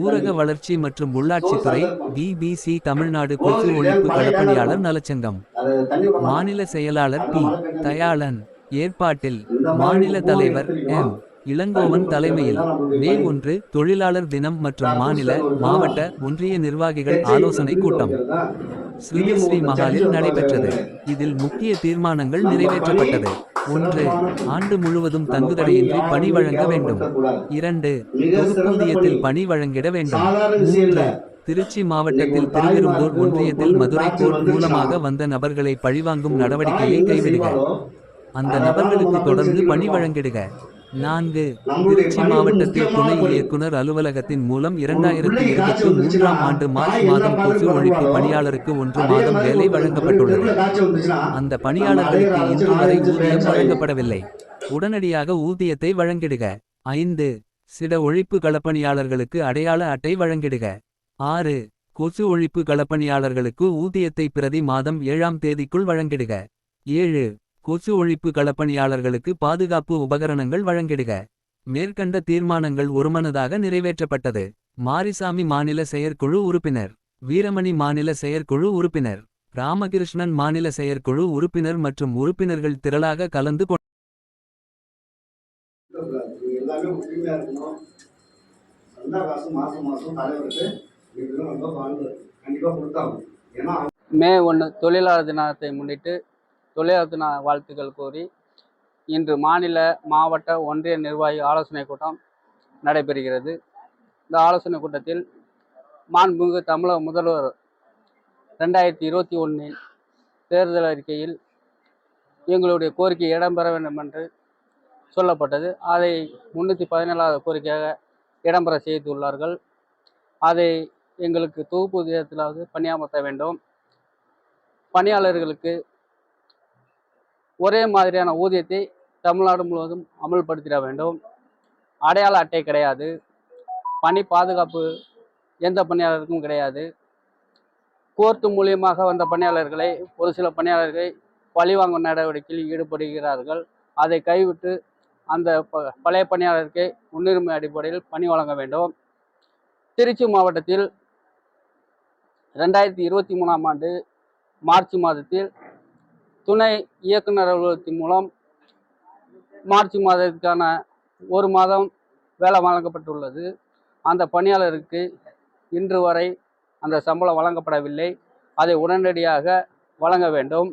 ஊரக வளர்ச்சி மற்றும் உள்ளாட்சித்துறை விபிசி தமிழ்நாடு கொசு ஒழிப்பு களப்பணியாளர் நலச்சங்கம். மாநில செயலாளர் பி. தயாளன். ஏற்பாட்டில் மாநில தலைவர் எம். இளங்கோவன் தலைமையில் மே ஒன்று தொழிலாளர் தினம் மற்றும் மாநில மாவட்ட ஒன்றிய நிர்வாகிகள் ஆலோசனை கூட்டம். ஸ்ரீ மகாலில் நடைபெற்றது. இதில் முக்கிய தீர்மானங்கள் நிறைவேற்றப்பட்டது. ஒன்று ஆண்டு முழுவதும் தங்குதடையின்றி பணி வழங்க வேண்டும். இரண்டு தொகுப்பூதியத்தில் பணி வழங்கிட வேண்டும். மூன்று திருச்சி மாவட்டத்தில் திருவெரும்பூர் ஒன்றியத்தில் மதுரை கோர்ட் மூலமாக வந்த நபர்களை பழிவாங்கும் நடவடிக்கையை கைவிடுக. அந்த நபர்களுக்கு தொடர்ந்து பணி வழங்கிடுக. நான்கு. திருச்சி மாவட்டத்தில் துணை இயக்குனர் அலுவலகத்தின் மூலம் இரண்டாயிரத்தி இருபத்தி மூன்றாம் ஆண்டு மார்ச் மாதம் கொசு ஒழிப்பு பணியாளருக்கு ஒன்று மாதம் வேலை வழங்கப்பட்டுள்ளது. அந்த பணியாளர்களுக்கு இன்று வரை ஊதியம் வழங்கப்படவில்லை. உடனடியாக ஊதியத்தை வழங்கிடுக. ஐந்து. சிட ஒழிப்பு களப்பணியாளர்களுக்கு அடையாள அட்டை வழங்கிடுக. ஆறு. கொசு ஒழிப்பு களப்பணியாளர்களுக்கு ஊதியத்தை பிரதி மாதம் ஏழாம் தேதிக்குள் வழங்கிடுக. ஏழு. கொசு ஒழிப்பு களப்பணியாளர்களுக்கு பாதுகாப்பு உபகரணங்கள் வழங்கிடுக. மேற்கண்ட தீர்மானங்கள் ஒருமனதாக நிறைவேற்றப்பட்டது. மாரிசாமி மாநில செயற்குழு உறுப்பினர். வீரமணி மாநில செயற்குழு உறுப்பினர். ராமகிருஷ்ணன் மாநில செயற்குழு உறுப்பினர் மற்றும் உறுப்பினர்கள் திரளாக கலந்து ஏன்னா மே ஒன்று தொழிலாளர் தினத்தை முன்னிட்டு தொழிலாளர் தின வாழ்த்துக்கள் கோரி இன்று மாநில மாவட்ட ஒன்றிய நிர்வாகி ஆலோசனை கூட்டம் நடைபெறுகிறது. இந்த ஆலோசனை கூட்டத்தில் மாண்புமிகு தமிழக முதல்வர் ரெண்டாயிரத்தி இருபத்தி ஒன்றில் தேர்தல் அறிக்கையில் எங்களுடைய கோரிக்கை இடம்பெற வேண்டும் என்று சொல்லப்பட்டது. அதை முன்னூற்றி பதினேழாவது கோரிக்கையாக இடம்பெற செய்துள்ளார்கள். அதை எங்களுக்கு தொகுப்பு தொகுப்பூதியத்திலாவது பணியமர்த்த வேண்டும். பணியாளர்களுக்கு ஒரே மாதிரியான ஊதியத்தை தமிழ்நாடு முழுவதும் அமல்படுத்திட வேண்டும். அடையாள அட்டை கிடையாது. பணி பாதுகாப்பு எந்த பணியாளருக்கும் கிடையாது. கோர்ட்டு மூலியமாக வந்த பணியாளர்களை ஒரு சில பணியாளர்களை பழிவாங்கும் நடவடிக்கையில் ஈடுபடுகிறார்கள். அதை கைவிட்டு அந்த ப- பழைய பணியாளருக்கு முன்னுரிமை அடிப்படையில் பணி வழங்க வேண்டும். திருச்சி மாவட்டத்தில் ரெண்டாயிரத்தி இருபத்தி மூணாம் ஆண்டு மார்ச் மாதத்தில் துணை இயக்குனர் அலுவலகத்தின் மூலம் மார்ச் மாதத்திற்கான ஒரு மாதம் வேலை வழங்கப்பட்டுள்ளது. அந்த பணியாளருக்கு இன்று வரை அந்த சம்பளம் வழங்கப்படவில்லை. அதை உடனடியாக வழங்க வேண்டும்.